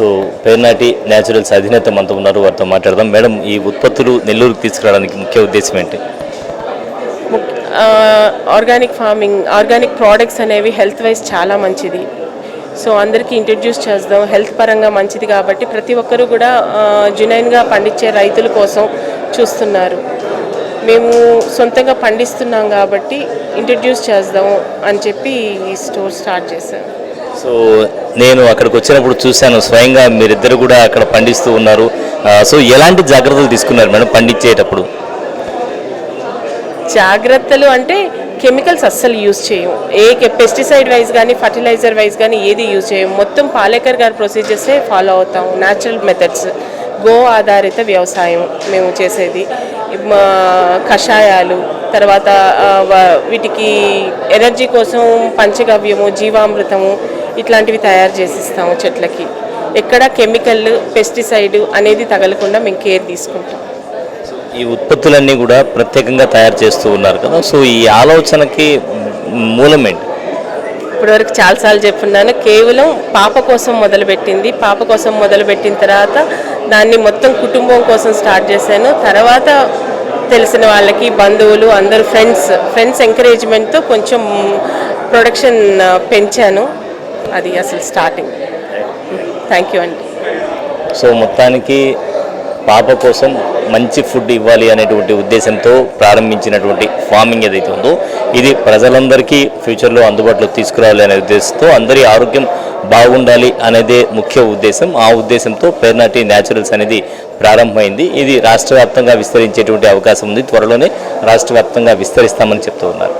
So Pernati naturals అధినేత మనతో ఉన్నారు వారితో మాట్లాడదాం. మేడం ఈ ఉత్పత్తులు నెల్లూరుకి తీసుకురావడానికి ముఖ్య ఉద్దేశం ఏంటి? ఆర్గానిక్ ఫార్మింగ్ ఆర్గానిక్ ప్రోడక్ట్స్ అనేవి హెల్త్ వైజ్ చాలా మంచిది. సో అందరికీ ఇంట్రడ్యూస్ చేద్దాం హెల్త్ పరంగా మంచిది కాబట్టి ప్రతి ఒక్కరూ కూడా జునైన్గా పండించే రైతుల కోసం చూస్తున్నారు. మేము సొంతంగా పండిస్తున్నాం కాబట్టి ఇంట్రడ్యూస్ చేద్దాం అని చెప్పి ఈ స్టోర్ స్టార్ట్ చేశాం సో నేను అక్కడికి వచ్చినప్పుడు చూశాను స్వయంగా మీరిద్దరు కూడా అక్కడ పండిస్తూ ఉన్నారు. సో ఎలాంటి జాగ్రత్తలు తీసుకున్నారు మేడం పండించేటప్పుడు? జాగ్రత్తలు అంటే కెమికల్స్ అస్సలు యూజ్ చేయం. ఏ పెస్టిసైడ్ వైజ్ కానీ ఫర్టిలైజర్ వైజ్ కానీ ఏది యూజ్ చేయం. మొత్తం పాలేకర్ గారి ప్రొసీజర్సే ఫాలో అవుతాం. న్యాచురల్ మెథడ్స్ గో ఆధారిత వ్యవసాయం మేము చేసేది. మా కషాయాలు తర్వాత వ- వీటికి ఎనర్జీ కోసం పంచగవ్యము జీవామృతము ఇట్లాంటివి తయారు చేసిస్తాము చెట్లకి. ఎక్కడ కెమికల్ పెస్టిసైడ్ అనేది తగలకుండా మేము కేర్ తీసుకుంటాం. ఈ ఉత్పత్తులన్నీ కూడా ప్రత్యేకంగా తయారు చేస్తూ ఉన్నారు కదా. సో ఈ ఆలోచనకి మూలం ఏంటి? ఇప్పటివరకు చాలాసార్లు చెప్పున్నాను కేవలం పాప కోసం మొదలుపెట్టింది. పాప కోసం మొదలుపెట్టిన తర్వాత దాన్ని మొత్తం కుటుంబం కోసం స్టార్ట్ చేశాను. తర్వాత తెలిసిన వాళ్ళకి బంధువులు అందరూ ఫ్రెండ్స్ ఫ్రెండ్స్ ఎంకరేజ్మెంట్తో కొంచెం ప్రొడక్షన్ పెంచాను. అది అసలు స్టార్టింగ్ థ్యాంక్ యూ అండి సో మొత్తానికి పాప కోసం మంచి ఫుడ్ ఇవ్వాలి అనేటువంటి ఉద్దేశంతో ప్రారంభించినటువంటి ఫార్మింగ్ ఏదైతే ఉందో ఇది ప్రజలందరికీ ఫ్యూచర్లో అందుబాటులో తీసుకురావాలి అనే ఉద్దేశంతో అందరి ఆరోగ్యం బాగుండాలి అనేదే ముఖ్య ఉద్దేశం. ఆ ఉద్దేశంతో పేర్నాటి న్యాచురల్స్ అనేది ప్రారంభమైంది. ఇది రాష్ట్ర వ్యాప్తంగా విస్తరించేటువంటి అవకాశం ఉంది. త్వరలోనే రాష్ట్ర విస్తరిస్తామని చెప్తూ ఉన్నారు.